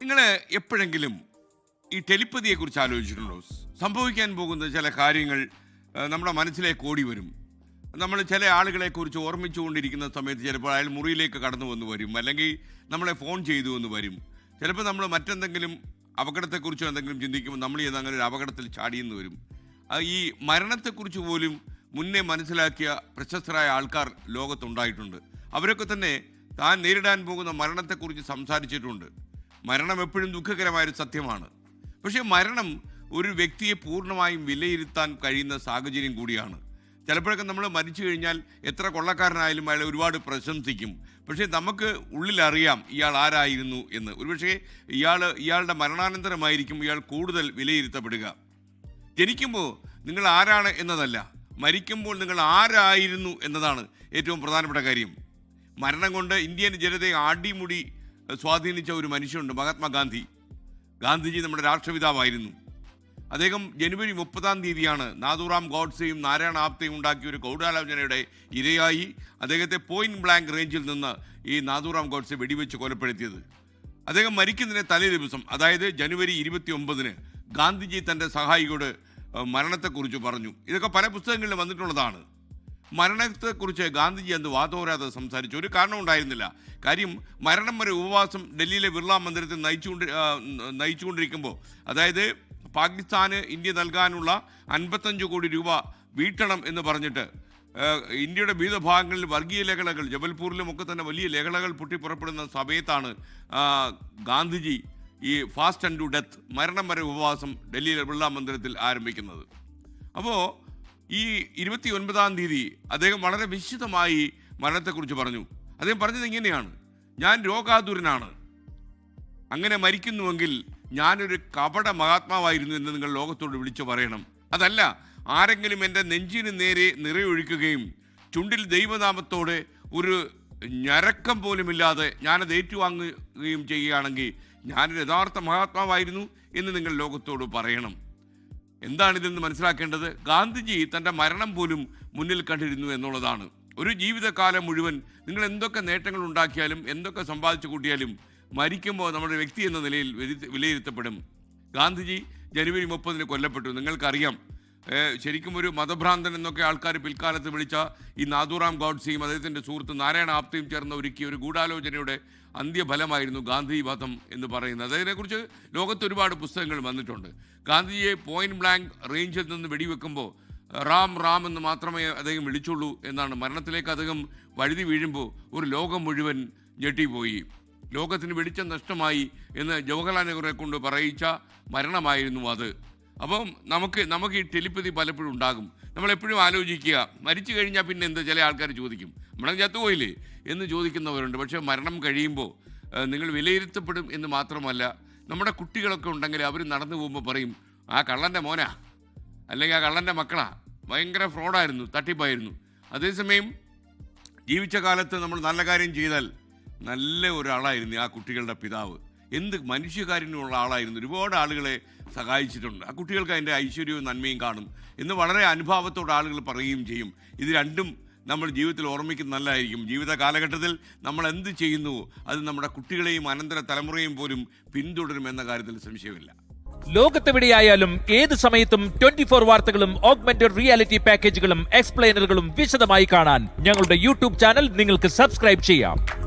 നിങ്ങൾ എപ്പോഴെങ്കിലും ഈ ടെലിപ്പതിയെ കുറിച്ച് ആലോചിച്ചിട്ടുണ്ടോ? സംഭവിക്കാൻ പോകുന്ന ചില കാര്യങ്ങൾ നമ്മുടെ മനസ്സിലേക്ക് ഓടി വരും. നമ്മൾ ചില ആളുകളെ കുറിച്ച് ഓർമ്മിച്ചുകൊണ്ടിരിക്കുന്ന സമയത്ത് ചിലപ്പോൾ അയാൾ മുറിയിലേക്ക് കടന്നു വന്ന് വരും അല്ലെങ്കിൽ നമ്മളെ ഫോൺ ചെയ്തു എന്ന് വരും. ചിലപ്പോൾ നമ്മൾ മറ്റെന്തെങ്കിലും അപകടത്തെക്കുറിച്ചോ എന്തെങ്കിലും ചിന്തിക്കുമ്പോൾ നമ്മൾ ചെയ്ത് അങ്ങനെ ഒരു അപകടത്തിൽ ചാടിയെന്ന് വരും. ഈ മരണത്തെക്കുറിച്ച് പോലും മുന്നേ മനസ്സിലാക്കിയ പ്രശസ്തരായ ആൾക്കാർ ലോകത്തുണ്ടായിട്ടുണ്ട്. അവരൊക്കെ തന്നെ താൻ നേരിടാൻ പോകുന്ന മരണത്തെക്കുറിച്ച് സംസാരിച്ചിട്ടുണ്ട്. മരണം എപ്പോഴും ദുഃഖകരമായൊരു സത്യമാണ്. പക്ഷേ മരണം ഒരു വ്യക്തിയെ പൂർണമായും വിലയിരുത്താൻ കഴിയുന്ന സാഹചര്യം കൂടിയാണ്. ചിലപ്പോഴൊക്കെ നമ്മൾ മരിച്ചു കഴിഞ്ഞാൽ എത്ര കൊള്ളക്കാരനായാലും അയാളെ ഒരുപാട് പ്രശംസിക്കും. പക്ഷേ നമുക്ക് ഉള്ളിലറിയാം ഇയാൾ ആരായിരുന്നു എന്ന്. ഒരുപക്ഷേ ഇയാൾ ഇയാളുടെ മരണാനന്തരമായിരിക്കും ഇയാൾ കൂടുതൽ വിലയിരുത്തപ്പെടുക. ജനിക്കുമ്പോൾ നിങ്ങൾ ആരാണ് എന്നതല്ല മരിക്കുമ്പോൾ നിങ്ങൾ ആരായിരുന്നു എന്നതാണ് ഏറ്റവും പ്രധാനപ്പെട്ട കാര്യം. മരണം കൊണ്ട് ഇന്ത്യൻ ജനതയെ ആടിമുടി സ്വാധീനിച്ച ഒരു മനുഷ്യനുണ്ട് മഹാത്മാഗാന്ധി ഗാന്ധിജി നമ്മുടെ രാഷ്ട്രപിതാവായിരുന്നു. അദ്ദേഹം ജനുവരി മുപ്പതാം തീയതിയാണ് നാഥുറാം ഗോഡ്സെയും നാരായണ ആപ്തയും ഉണ്ടാക്കിയ ഒരു ഗൗഡാലോചനയുടെ ഇരയായി അദ്ദേഹത്തെ പോയിന്റ് ബ്ലാങ്ക് റേഞ്ചിൽ നിന്ന് ഈ നാഥുറാം ഗോഡ്സെ വെടിവെച്ച് കൊലപ്പെടുത്തിയത്. അദ്ദേഹം മരിക്കുന്നതിന് തലേ ദിവസം അതായത് ജനുവരി ഇരുപത്തി ഒമ്പതിന് ഗാന്ധിജി തന്റെ സഹായിയോട് മരണത്തെക്കുറിച്ച് പറഞ്ഞു. ഇതൊക്കെ പല പുസ്തകങ്ങളിലും വന്നിട്ടുള്ളതാണ്. മരണത്തെക്കുറിച്ച് ഗാന്ധിജി അന്ന് വാതോരാതെ സംസാരിച്ചു. ഒരു കാരണം ഉണ്ടായിരുന്നില്ല. കാര്യം മരണം വരെ ഉപവാസം ഡൽഹിയിലെ ബിർള മന്ദിരത്തിൽ നയിച്ചുകൊണ്ട് നയിച്ചുകൊണ്ടിരിക്കുമ്പോൾ അതായത് പാകിസ്ഥാന് ഇന്ത്യ നൽകാനുള്ള അൻപത്തഞ്ച് കോടി രൂപ വീട്ടണം എന്ന് പറഞ്ഞിട്ട് ഇന്ത്യയുടെ വിവിധ ഭാഗങ്ങളിൽ വർഗീയ ലഹളകൾ ജബൽപൂരിലും ഒക്കെ തന്നെ വലിയ ലഹളകൾ പൊട്ടിപ്പുറപ്പെടുന്ന സമയത്താണ് ഗാന്ധിജി ഈ ഫാസ്റ്റ് ആൻഡ് ടു ഡെത്ത് മരണം വരെ ഉപവാസം ഡൽഹിയിലെ ബിർള മന്ദിരത്തിൽ ആരംഭിക്കുന്നത്. അപ്പോൾ ഈ ഇരുപത്തി ഒൻപതാം തീയതി അദ്ദേഹം വളരെ വിശദമായി മരണത്തെക്കുറിച്ച് പറഞ്ഞു. അദ്ദേഹം പറഞ്ഞത് ഇങ്ങനെയാണ്. ഞാൻ രോഗാതുരനാണ്. അങ്ങനെ മരിക്കുന്നുവെങ്കിൽ ഞാനൊരു കപട മഹാത്മാവായിരുന്നു എന്ന് നിങ്ങൾ ലോകത്തോട് വിളിച്ചു പറയണം. അതല്ല ആരെങ്കിലും എന്റെ നെഞ്ചിന് നേരെ നിറയൊഴിക്കുകയും ചുണ്ടിൽ ദൈവനാമത്തോടെ ഒരു ഞരക്കം പോലുമില്ലാതെ ഞാനത് ഏറ്റുവാങ്ങുകയും ചെയ്യുകയാണെങ്കിൽ ഞാനൊരു യഥാർത്ഥ മഹാത്മാവായിരുന്നു എന്ന് നിങ്ങൾ ലോകത്തോട് പറയണം. എന്താണിതെന്ന് മനസ്സിലാക്കേണ്ടത്? ഗാന്ധിജി തന്റെ മരണം പോലും മുന്നിൽ കണ്ടിരുന്നു എന്നുള്ളതാണ്. ഒരു ജീവിതകാലം മുഴുവൻ നിങ്ങൾ എന്തൊക്കെ നേട്ടങ്ങൾ ഉണ്ടാക്കിയാലും എന്തൊക്കെ സമ്പാദിച്ചു കൂട്ടിയാലും മരിക്കുമ്പോൾ നമ്മുടെ വ്യക്തി എന്ന നിലയിൽ വിലയിരുത്ത- വിലയിരുത്തപ്പെടും. ഗാന്ധിജി ജനുവരി മുപ്പതിന് കൊല്ലപ്പെട്ടു. നിങ്ങൾക്കറിയാം ശരിക്കും ഒരു മതഭ്രാന്തൻ എന്നൊക്കെ ആൾക്കാർ പിൽക്കാലത്ത് വിളിച്ച ഈ നാദുറാം ഗോഡ്സിയും അദ്ദേഹത്തിന്റെ സുഹൃത്ത് നാരായണ ആപ്തയും ചേർന്ന് ഒരുക്കിയ ഒരു ഗൂഢാലോചനയുടെ അന്ത്യഫലമായിരുന്നു ഗാന്ധി മതം എന്ന് പറയുന്നത്. അതിനെക്കുറിച്ച് ലോകത്ത് ഒരുപാട് പുസ്തകങ്ങൾ വന്നിട്ടുണ്ട്. ഗാന്ധിജിയെ പോയിന്റ് ബ്ലാങ്ക് റേഞ്ചിൽ നിന്ന് വെടിവെക്കുമ്പോൾ റാം റാം എന്ന് മാത്രമേ അദ്ദേഹം വിളിച്ചുള്ളൂ എന്നാണ്. മരണത്തിലേക്ക് അദ്ദേഹം വഴുതി വീഴുമ്പോൾ ഒരു ലോകം മുഴുവൻ ഞെട്ടിപ്പോയി. ലോകത്തിന് വെളിച്ചം നഷ്ടമായി എന്ന് ജവഹർലാൽ നെഹ്റുവിനെ കൊണ്ട് പറയിച്ച മരണമായിരുന്നു അത്. അപ്പം നമുക്ക് നമുക്ക് ഈ ടെലിപ്പതി പലപ്പോഴും ഉണ്ടാകും. നമ്മൾ എപ്പോഴും ആലോചിക്കുക മരിച്ചു കഴിഞ്ഞാൽ പിന്നെ എന്ത് ചില ആൾക്കാർ ചോദിക്കും. നമ്മളെ ചത്തുപോയില്ലേ? എന്ന് ചോദിക്കുന്നവരുണ്ട്. പക്ഷേ മരണം കഴിയുമ്പോൾ നിങ്ങൾ വിലയിരുത്തപ്പെടും എന്ന് മാത്രമല്ല നമ്മുടെ കുട്ടികളൊക്കെ ഉണ്ടെങ്കിൽ അവർ നടന്നു പോകുമ്പോൾ പറയും ആ കള്ളന്റെ മോനാ. അല്ലെങ്കിൽ ആ കള്ളന്റെ മക്കളാ. ഭയങ്കര ഫ്രോഡായിരുന്നു തട്ടിപ്പായിരുന്നു. അതേസമയം ജീവിച്ച കാലത്ത് നമ്മൾ നല്ല കാര്യം ചെയ്താൽ നല്ല ഒരാളായിരുന്നു ആ കുട്ടികളുടെ പിതാവ്. എന്ത് മനുഷ്യകാരുണ്യമുള്ള ആളായിരുന്നു. ഒരുപാട് ആളുകളെ സഹായിച്ചിട്ടുണ്ട്. ആ കുട്ടികൾക്ക് അതിന്റെ ഐശ്വര്യവും നന്മയും കാണും എന്ന് വളരെ അനുഭാവത്തോടെ ആളുകൾ പറയുകയും ചെയ്യും. ഇത് രണ്ടും നമ്മൾ ജീവിതത്തിൽ ഓർമ്മിക്കുന്ന നല്ലതായിരിക്കും. ജീവിത കാലഘട്ടത്തിൽ നമ്മൾ എന്ത് ചെയ്യുന്നു അത് നമ്മുടെ കുട്ടികളെയും അനന്തര തലമുറയും പോലും പിന്തുടരും എന്ന കാര്യത്തിൽ സംശയമില്ല. ലോകത്തെവിടെയായാലും ഏത് സമയത്തും ട്വന്റി ഫോർ വാർത്തകളും ഓഗ്മെന്റഡ് റിയാലിറ്റി പാക്കേജുകളും എക്സ്പ്ലെയിനറുകളും വിശദമായി കാണാൻ ഞങ്ങളുടെ യൂട്യൂബ് ചാനൽ നിങ്ങൾക്ക് സബ്സ്ക്രൈബ് ചെയ്യാം.